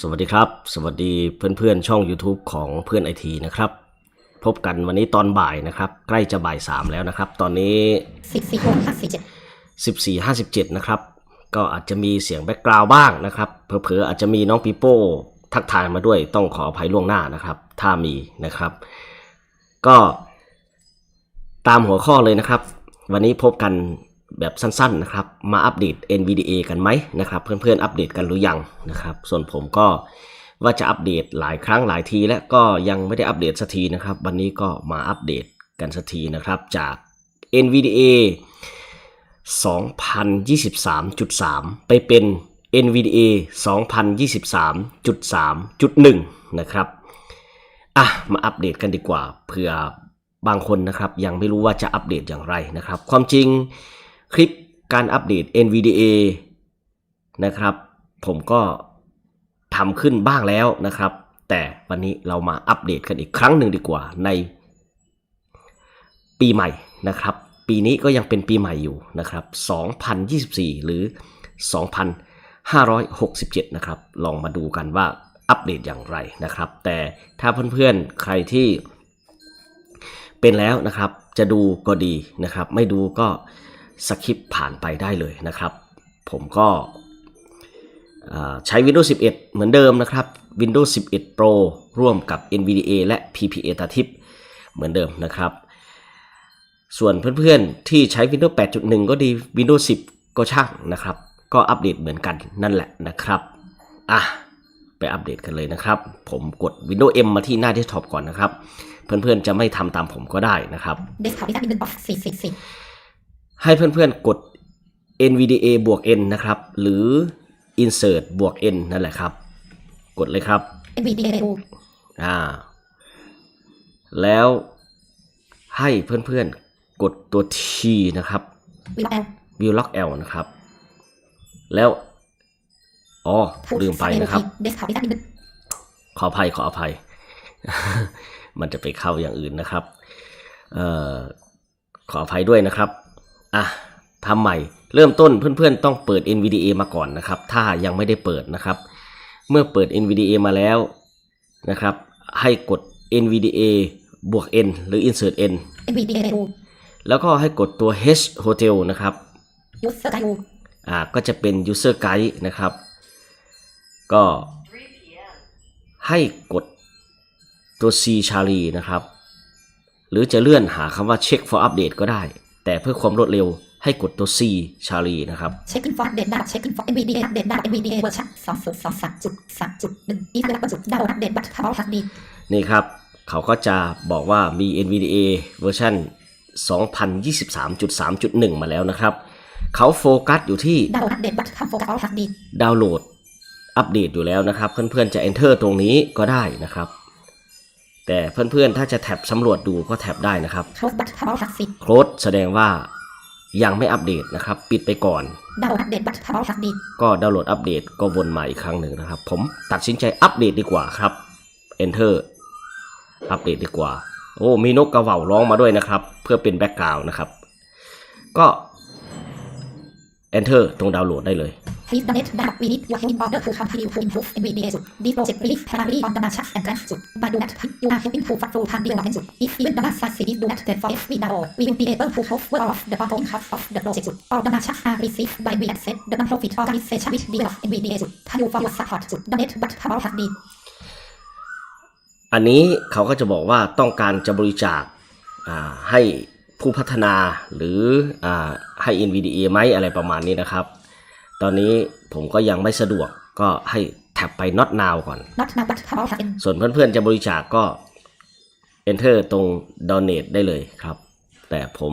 สวัสดีครับ สวัสดีเพื่อนๆช่อง YouTube ของเพื่อนไอทีนะครับ พบกันวันนี้ตอนบ่ายนะครับ ใกล้จะบ่ายสามแล้วนะครับ ตอนนี้สิบสี่หกห้าสี่เจ็ด14.57นะครับ ก็อาจจะมีเสียงแบ็กกราวด์บ้างนะครับเผลอๆอาจจะมีน้องปีโป้ทักทายมาด้วยต้องขออภัยล่วงหน้านะครับ ถ้ามีนะครับ ก็ตามหัวข้อเลยนะครับ วันนี้พบกัน แบบสั้นๆนะครับ มาอัปเดต NVDA กันไหมนะครับ เพื่อนๆอัปเดตกันหรือยังนะครับ ส่วนผมก็ว่าจะอัปเดตหลายครั้งหลายที และก็ยังไม่ได้อัปเดตสักทีนะครับ วันนี้ก็มาอัปเดตกันสักทีนะครับจาก NVDA 2023.3 ไปเป็น NVDA 2023.3.1 นะครับอะมาอัปเดตกันดีกว่าเผื่อบางคนนะครับยังไม่รู้ว่าจะอัปเดตอย่างไรนะครับ ความจริง คลิปการอัปเดต NVDA นะครับ ผมก็ทำขึ้นบ้างแล้วนะครับ แต่วันนี้เรามาอัปเดตกันอีกครั้งหนึ่งดีกว่าในปีใหม่นะครับ ปีนี้ก็ยังเป็นปีใหม่อยู่นะครับ 2024 หรือ 2567 นะครับ ลองมาดูกันว่าอัปเดตอย่างไรนะครับ แต่ถ้าเพื่อนๆใครที่เป็นแล้วนะครับ จะดูก็ดีนะครับ ไม่ดูก็ สคริปผ่านไปได้เลยนะครับ ผมก็ใช้ Windows 11 เหมือนเดิมนะครับ Windows 11 Pro ร่วมกับ NVDA และ PPA ตาทิพเหมือนเดิมนะครับ ส่วนเพื่อนๆที่ใช้ Windows 8.1 ก็ดี Windows 10 ก็ช่างนะครับ ก็อัปเดตเหมือนกันนั่นแหละนะครับ อะ ไปอัปเดตกันเลยนะครับ ผมกด Windows M มาที่หน้าเดสก์ท็อปก่อนนะครับ เพื่อนๆจะไม่ทำตามผมก็ได้นะครับ Desktop Wizard Inbox 444 ให้เพื่อนๆกด NVDA บวก N นะครับ หรือ Insert บวก N นั่นแหละครับ กดเลยครับเอ็นวีดีเอรูอ่า แล้วให้เพื่อนๆกดตัว T นะครับวีล็อกแอล View Lock L นะครับ แล้ว อ๋อ ลืมไปนะครับเดสก์ท็อปที่ตั้งเป็นขออภัยขออภัย มันจะไปเข้าอย่างอื่นนะครับ เอ่อ ขออภัยด้วยนะครับ อะทำใหม่เริ่มต้นเพื่อนๆ ต้องเปิด NVDA มาก่อนนะครับ ถ้ายังไม่ได้เปิดนะครับ เมื่อเปิด NVDA มาแล้วนะครับ ให้กด NVDA บวก N หรือ Insert N เอ็นวีดีเอรูแล้วก็ให้กดตัว H Hotel นะครับยูเซอร์ไกด์รูอ่าก็จะเป็น user guide นะครับ ก็ให้กดตัว C Charlie นะครับ หรือจะเลื่อนหาคำว่า check for update ก็ได้ แต่เพื่อความรวดเร็วให้กดตัว C Charlie นะครับ เช็คอินฟอร์เดตดาเช็คอินฟอร์เอ็นวีดีเออัปเดตดาเอ็นวีดีเอเวอร์ชันสองศูนย์สองสามจุดสามจุดหนึ่งอีเวลาจุดดาวอัปเดตบัตรพาวเวอร์ฮักดีนี่ครับ เขาก็จะบอกว่ามี NVDA เวอร์ชัน2023.3.1 มาแล้วนะครับ เขาโฟกัสอยู่ที่ดาวอัปเดตบัตรพาวเวอร์ฮักดีดาวน์โหลดอัปเดตอยู่แล้วนะครับ เพื่อนๆจะ enter ตรงนี้ก็ได้นะครับ แต่เพื่อนๆ ถ้าจะแท็บสำรวจดูก็แท็บได้นะครับโคลสบัตรพาวเวอร์ฮักซีโคลดแสดงว่ายังไม่อัปเดตนะครับ ปิดไปก่อนดาวอัปเดตบัตรพาวเวอร์ฮักดีก็ดาวน์โหลดอัปเดตก็วนมาอีกครั้งหนึ่งนะครับ ผมตัดสินใจอัปเดตดีกว่าครับ enter อัปเดตดีกว่า โอ้มีนกกระเหว่าร้องมาด้วยนะครับ เพื่อเป็นแบ็กกราวน์นะครับ ก็ enter ตรงดาวน์โหลดได้เลย Please donate that we need your help in order to continue to improve NVDA จุด This project relief primarily on the matches and grants จุด By do that you are helping to fund full time development จุด If even the last cities do that then for every dollar we will be able to cover all of the ongoing costs of the project จุด All the matches are received by we accept the non-profit organization which develop NVDA จุด Thank you for your support จุด Donate but power หักดีอันนี้เขาก็จะบอกว่าต้องการจะบริจาคอ่าให้ผู้พัฒนาหรืออาให้ NVDA ไหมอะไรประมาณนี้นะครับ ตอนนี้ผมก็ยังไม่สะดวกก็ให้แท็บไป not now ก่อน Not now but power หักส่วนเพื่อนๆจะบริจาคก็ enter ตรง donate ได้เลยครับ แต่ผม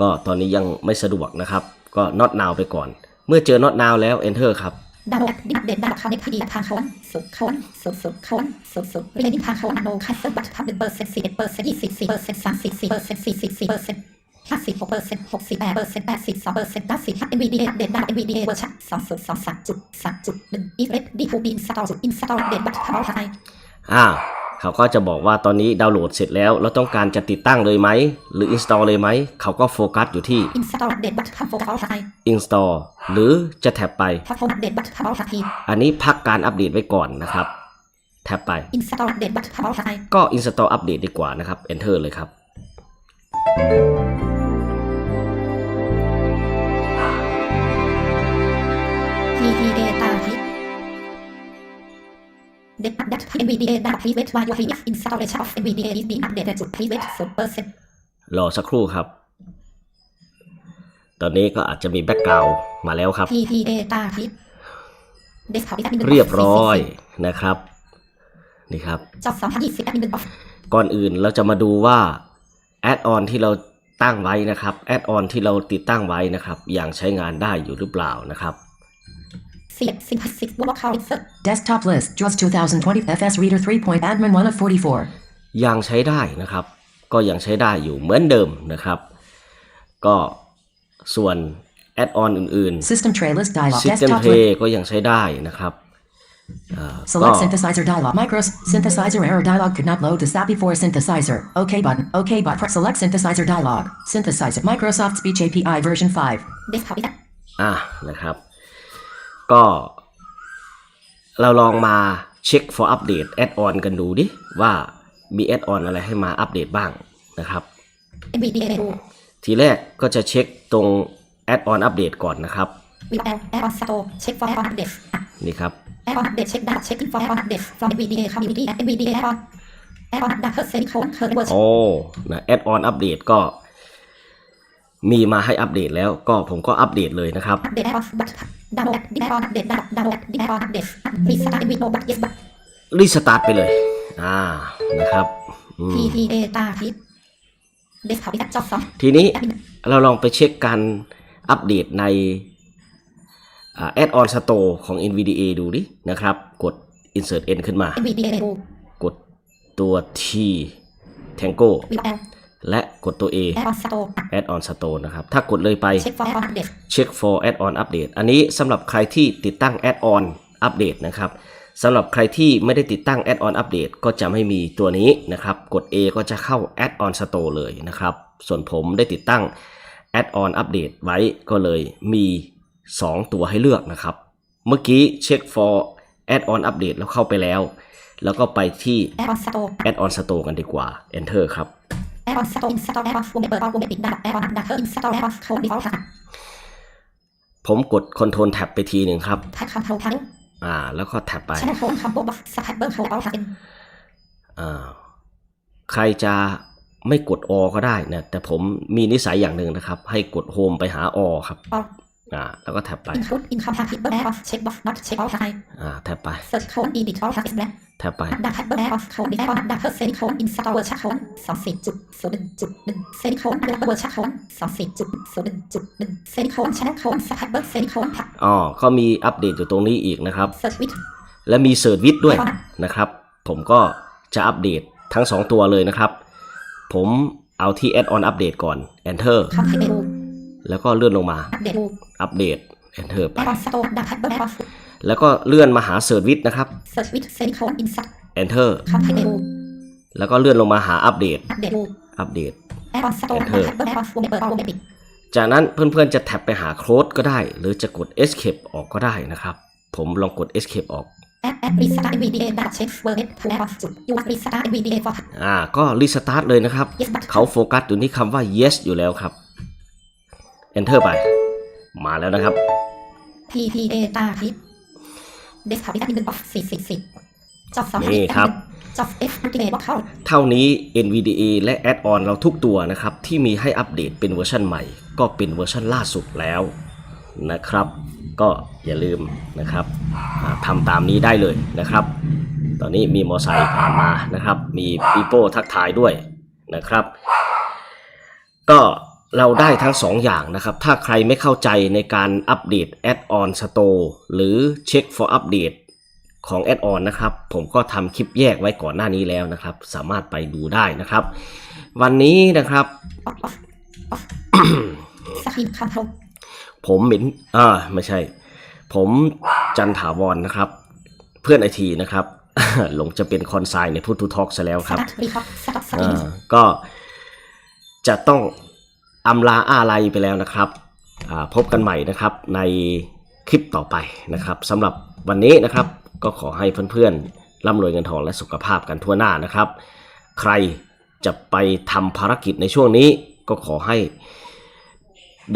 ก็ตอนนี้ยังไม่สะดวกนะครับ ก็ not now ไปก่อน เมื่อเจอ not now แล้ว enter ครับดาวน์โหลดอัปเดตดาวน์คอนเนคทีทางเขาสุดเขาสุดสุดเขาสุดสุดเรียนทางเขาอโนคัสเซิลบัตรพับหนึ่งเปอร์เซ็นต์สี่เอ็ดเปอร์เซ็นต์ยี่สิบสี่เปอร์เซ็นต์สามสิบสี่เปอร์เซ็นต์สี่สิบสี่เปอร์เซ็นต์ ห้าสิบหกเปอร์เซ็นต์หกสิบแปดเปอร์เซ็นต์แปดสิบสองเปอร์เซ็นต์เก้าสิบห้า NVDA อัปเดตดาวน์ NVDA เวอร์ชันสองศูนย์สองสามจุดสามจุดหนึ่งอีเรดดีทูบีอินสตอลจุดอินสตอลอัปเดตบัตรพาวเวอร์ไฮอ่าเขาก็จะบอกว่าตอนนี้ดาวน์โหลดเสร็จแล้ว เราต้องการจะติดตั้งเลยไหม หรือ install เลยไหม เขาก็โฟกัสอยู่ที่ install update button focus all time install หรือจะแท็บไป platform update button all time อันนี้พักการอัปเดตไว้ก่อนนะครับ แท็บไป install update button all time ก็ install อัปเดตดีกว่านะครับ enter เลยครับ data that NVDA data private while your installation of NVDA is being updated to private 0%รอสักครู่ครับ ตอนนี้ก็อาจจะมีแบ็กกราวมาแล้วครับ PPA data เรียบร้อยนะครับ นี่ครับ ก่อนอื่นเราจะมาดูว่าแอดออนที่เราตั้งไว้นะครับ แอดออนที่เราติดตั้งไว้นะครับ อยังใช้งานได้อยู่หรือเปล่านะครับ Desktop list, JAWS 2020 FS Reader 3. Admin 1 of 44. ยังใช้ได้นะครับ ก็ยังใช้ได้อยู่เหมือนเดิมนะครับ ก็ส่วนแอดออนอื่น System tray list ๆ dialog. System tray ก็ยังใช้ได้นะครับ Select synthesizer dialog. Micro synthesizer error dialog could not load the SAP before synthesizer. OK button. OK button. Press Select synthesizer dialog. Synthesizer. Microsoft Speech API version 5. อะนะครับ ก็เราลองมาเช็ค for update add on กันดูดิ ว่ามี add on อะไรให้มาอัปเดตบ้างนะครับ NVDA Rule ทีแรกก็จะเช็คตรง add on อัปเดตก่อนนะครับ WL Add-on Store check for add-on updates อะนี่ครับ Add-on update check data checking for add-on updates from NVDA community at NVDA add-on add-on data semicolon current version โอ้นะ add on อัปเดตก็ มีมาให้อัปเดตแล้วก็ผมก็อัปเดตเลยนะครับ update add-on but download the add-on update download download the add-on updates restart Windows but yes but รีสตาร์ทไปเลย อ่านะครับอืม PP data kit desktop is at job 2ทีนี้ admin เราลองไปเช็คการอัปเดตในแอดออนสโตร์ของ NVDA ดูดินะครับ กด insert n ขึ้นมา NVDA Rule กดตัว T Tango WL และกดตัว A Add-on Store อะ Add on Store นะครับ ถ้ากดเลยไป check for add-on updates Check for Add on Update อันนี้สำหรับใครที่ติดตั้ง Add on Update นะครับสำหรับใครที่ไม่ได้ติดตั้ง Add on Update ก็จะไม่มีตัวนี้นะครับ กด A ก็จะเข้า Add on Store เลยนะครับ ส่วนผมได้ติดตั้ง Add on Update ไว้ก็เลยมี 2 ตัวให้เลือกนะครับ เมื่อกี้ Check for Add on Update แล้วเข้าไปแล้ว แล้วก็ไปที่ Add-on Store Add on Store กันดีกว่า Enter ครับ Add-on Store install add-on วงเล็บเปิดวงเล็บปิดดา add-on data install add-on code default อะผมกด Control Tab ไปทีหนึ่งครับ Type control panel อ่า แล้วก็แท็บไป channel code combo box subtype code all time อ่าใครจะไม่กดอก็ได้นะแต่ผมมีนิสัยอย่างหนึ่งนะครับ ให้กดโฮมไปหาอครับ all อ่าแล้วก็แท็บไป include incompatible add-on check box not check all time อ่าแท็บไป search code edit all time is blank แท็บไป data add-on code add-on data semicolon install version code 24.01.1 semicolon available version code 24.01.1 semicolon channel code subtype semicolon pack อ๋อเขามีอัปเดตอยู่ตรงนี้อีกนะครับ search with และมีเซิร์ชวิดด้วยนะครับ ผมก็จะอัปเดตทั้ง 2 ตัวเลยนะครับ ผมเอาที่ Add on Update ก่อน Enter content menu แล้วก็เลื่อนลงมา update rule อัปเดต Enter ไป add-on store data add-on แล้วก็เลื่อนมาหาเซิร์ชวิดนะครับ search with semicolon insert Enter content menu แล้วก็เลื่อนลงมาหาอัปเดต update rule อัปเดต add-on store Enter data add-on วงเล็บเปิดวงเล็บปิดจากนั้นเพื่อนๆจะแท็บไปหาโค้ดก็ได้ หรือจะกด escape ออกก็ได้นะครับ ผมลองกด escape ออก add add restart NVDA data check version to add-on จุด you must restart NVDA for อ่าก็รีสตาร์ทเลยนะครับ yes but เขาโฟกัสอยู่ที่คำว่า yes อยู่แล้วครับ enter ไป มาแล้วนะครับ PP data kit desktop is admin box 444 job 2นี่ครับ job F activate box out เท่านี้ NVDA และ Add-on เราทุกตัวนะครับ ที่มีให้อัปเดตเป็นเวอร์ชันใหม่ ก็เป็นเวอร์ชันล่าสุดแล้วนะครับ ก็อย่าลืมนะครับอ่าทำตามนี้ได้เลยนะครับ ตอนนี้มีมอไซค์ผ่านมานะครับ มีปีโป้ทักทายด้วยนะครับ ก็ เราได้ทั้งสองอย่างนะครับ ถ้าใครไม่เข้าใจในการอัปเดต Add-on Store หรือ Check for Update ของ Add-on นะครับ ผมก็ทำคลิปแยกไว้ก่อนหน้านี้แล้วนะครับ สามารถไปดูได้นะครับ วันนี้นะครับ off off off screen control ผมเหม็นอ่าไม่ใช่ ผมจันถาวรนะครับ เพื่อนไอทีนะครับ หลงจะเป็นคอนไซน์ในพูดทูทอกซะแล้วครับ Start record Stop อ่า starting ก็จะต้อง อำลาอาลัยไปแล้วนะครับพบกันใหม่นะครับในคลิปต่อไปนะครับสำหรับวันนี้นะครับก็ขอให้เพื่อนๆร่ำรวยเงินทองและสุขภาพกันทั่วหน้านะครับ ใครจะไปทำภารกิจในช่วงนี้ก็ขอให้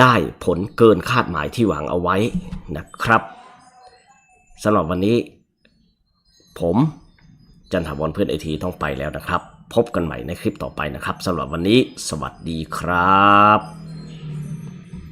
ได้ผลเกินคาดหมายที่หวังเอาไว้นะครับสำหรับวันนี้ ผมจันทวรเพื่อนไอทีต้องไปแล้วนะครับ พบกันใหม่ในคลิปต่อไปนะครับสำหรับวันนี้ สวัสดีครับ